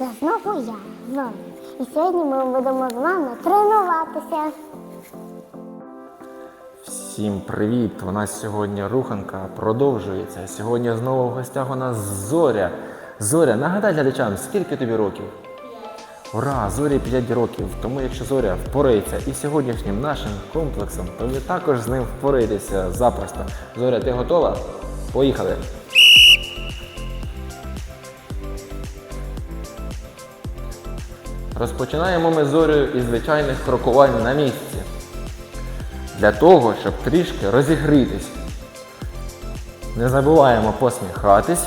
Це знову я, Зоя. І сьогодні ми будемо з вами тренуватися. Всім привіт! У нас сьогодні руханка продовжується. Сьогодні знову в гостях у нас Зоря. Зоря, нагадай глядачам, скільки тобі років? Ура! Зорі 5 років. Тому якщо Зоря впорається і сьогоднішнім нашим комплексом, то ви також з ним впораєтеся запросто. Зоря, ти готова? Поїхали! Розпочинаємо ми зорію із звичайних крокувань на місці. Для того, щоб трішки розігрітись. Не забуваємо посміхатись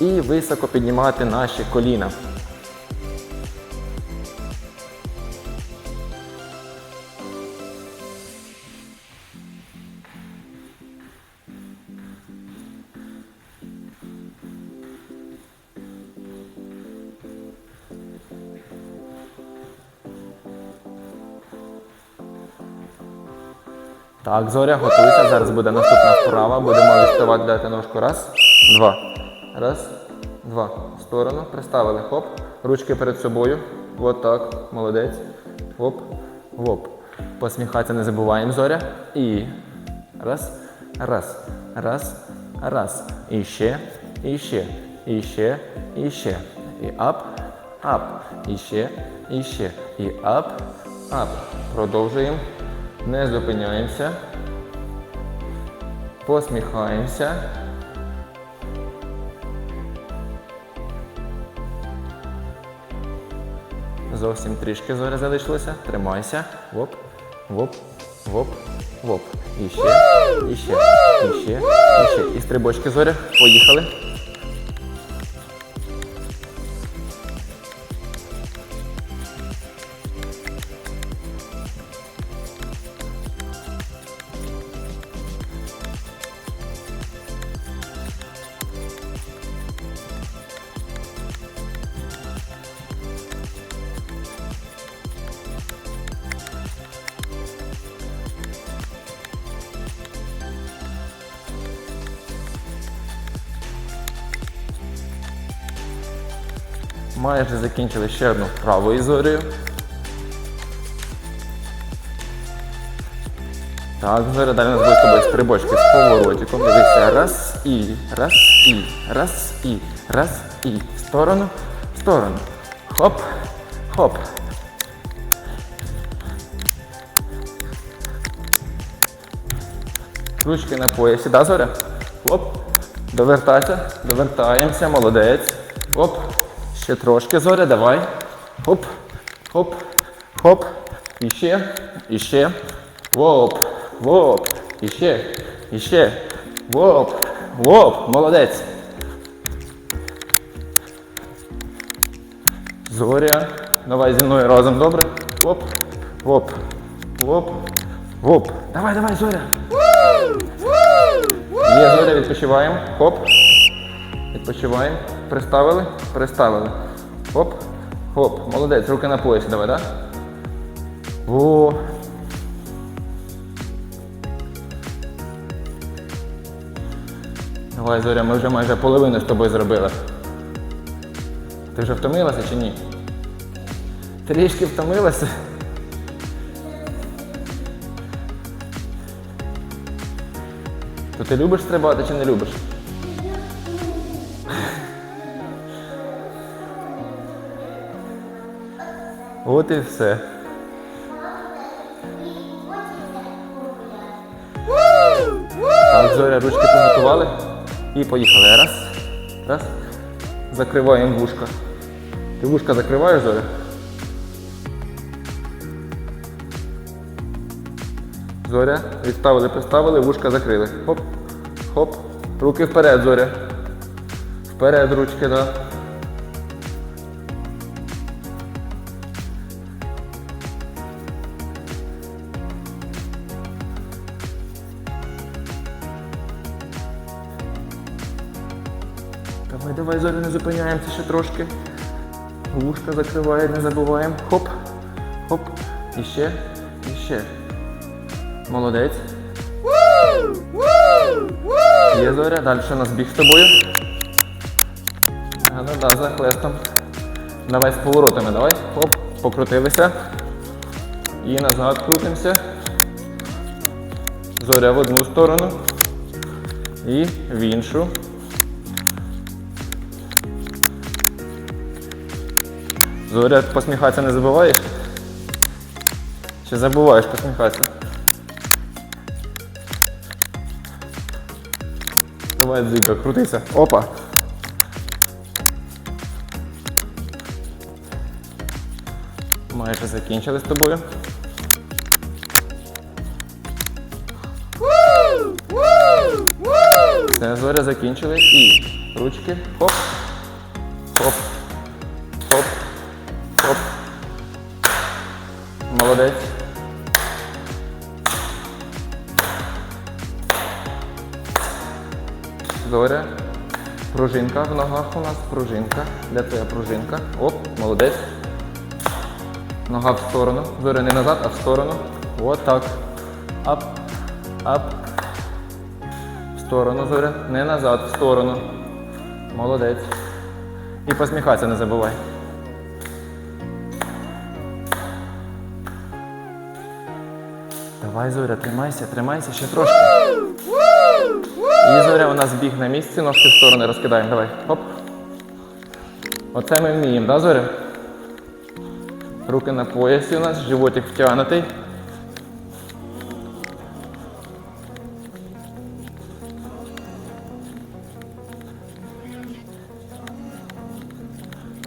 і високо піднімати наші коліна. Так, Зоря, готуйся. Зараз буде наступна вправа. Будемо відставати дати ножку. Раз, два. Раз, два. В сторону. Приставили. Хоп. Ручки перед собою. Вот так. Молодець. Хоп. Воп. Посміхатися не забуваємо, Зоря. І. Раз. Раз. Раз. Раз. І ще. І ще. І ще. І ще. І ап. Ап. І ще. І ще. І ап. Ап. Продовжуємо. Не зупиняємося. Посміхаємося. Зовсім трішки зоря залишилося. Тримайся. Воп, воп, воп, воп. І ще, і ще, і ще, і ще. І стрибочки зоря. Поїхали. Майже закінчили ще одну вправу із зорею. Так, зоря далі у нас буде з тобою стрибочки з поворотиком. Дивися, раз і, раз і, раз і, раз і. В сторону, в сторону. Хоп, хоп. Ручки на поясі, да, Зоря? Оп. Довертайся, довертаємося, молодець. Оп. Ще трошки, Зоря, давай. Хоп, хоп, хоп. І ще, і ще. Воп, воп. І ще, і ще. Воп, воп. Молодець. Зоря. Давай зі мною разом, добре? Оп, воп, воп, воп. Давай, давай, Зоря. Є зоря, відпочиваємо. Хоп. Відпочиваємо. Приставили, приставили. Хоп, хоп. Молодець. Руки на поясі давай, так? Да? О. Давай, Зоря, ми вже майже половину з тобою зробили. Ти вже втомилася чи ні? Трішки втомилася. То ти любиш стрибати чи не любиш? От і все. Так, Зоря, ручки приготували. І поїхали. Раз. Раз. Закриваємо вушка. Ти вушка закриваєш, Зоря? Зоря. Відставили, приставили, вушка закрили. Хоп. Хоп. Руки вперед, Зоря. Вперед ручки, да. Давай, давай, Зоря, не зупиняємося ще трошки. Вушка закриває, не забуваємо. Хоп, хоп. І ще, і ще. Молодець. Є зоря, далі у нас біг з тобою. А, ну да, за хлестом. Давай з поворотами, давай. Оп, покрутилися. І назад крутимося. Зоря в одну сторону. І в іншу. Зоря, посміхатися не забуваєш? Чи забуваєш посміхатися? Давай, дзига, крутися. Опа. Майже закінчили з тобою. Все, зоря закінчили. І ручки. Хоп. Молодець. Зоря. Пружинка в ногах у нас. Пружинка. Де твоя пружинка? Оп, молодець. Нога в сторону. Зоря не назад, а в сторону. Вот так. Ап. Ап. В сторону, Зоря. Не назад, в сторону. Молодець. І посміхатися не забувай. Давай, Зоря, тримайся, тримайся ще трошки. І Зоря у нас біг на місці, ножки в сторони розкидаємо. Давай. Хоп. Оце ми вміємо, да, Зоря? Руки на поясі у нас, животик втягнутий.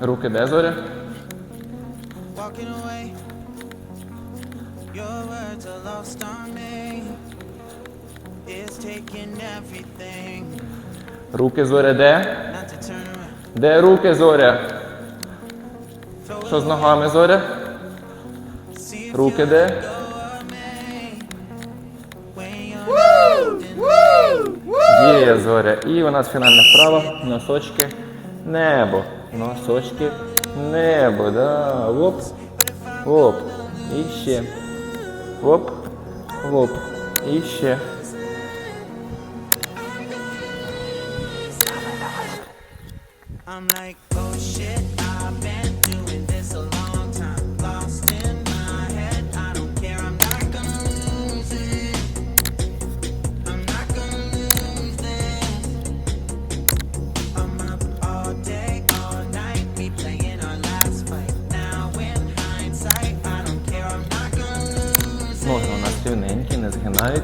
Руки де, Зоря? Your words are lost on me. It's taking everything Руки Зоря де? Де руки Зоря? Що з ногами Зоря? Руки де? Є зоря. І у нас фінальна вправа. Носочки. Небо. Носочки. Небо. Да. Оп. Оп. І ще. Оп. Оп. І ще. I'm like, oh shit,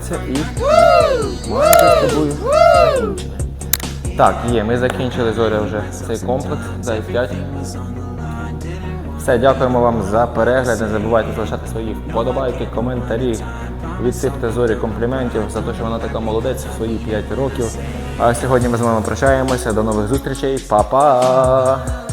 згинаються і майже. Так, є, ми закінчили зоря вже цей комплекс. Дай 5. Все, дякуємо вам за перегляд. Не забувайте залишати свої вподобайки, коментарі. Відсипте зорі компліментів за те, що вона така молодець в свої 5 років. А сьогодні ми з вами прощаємося. До нових зустрічей. Па-па!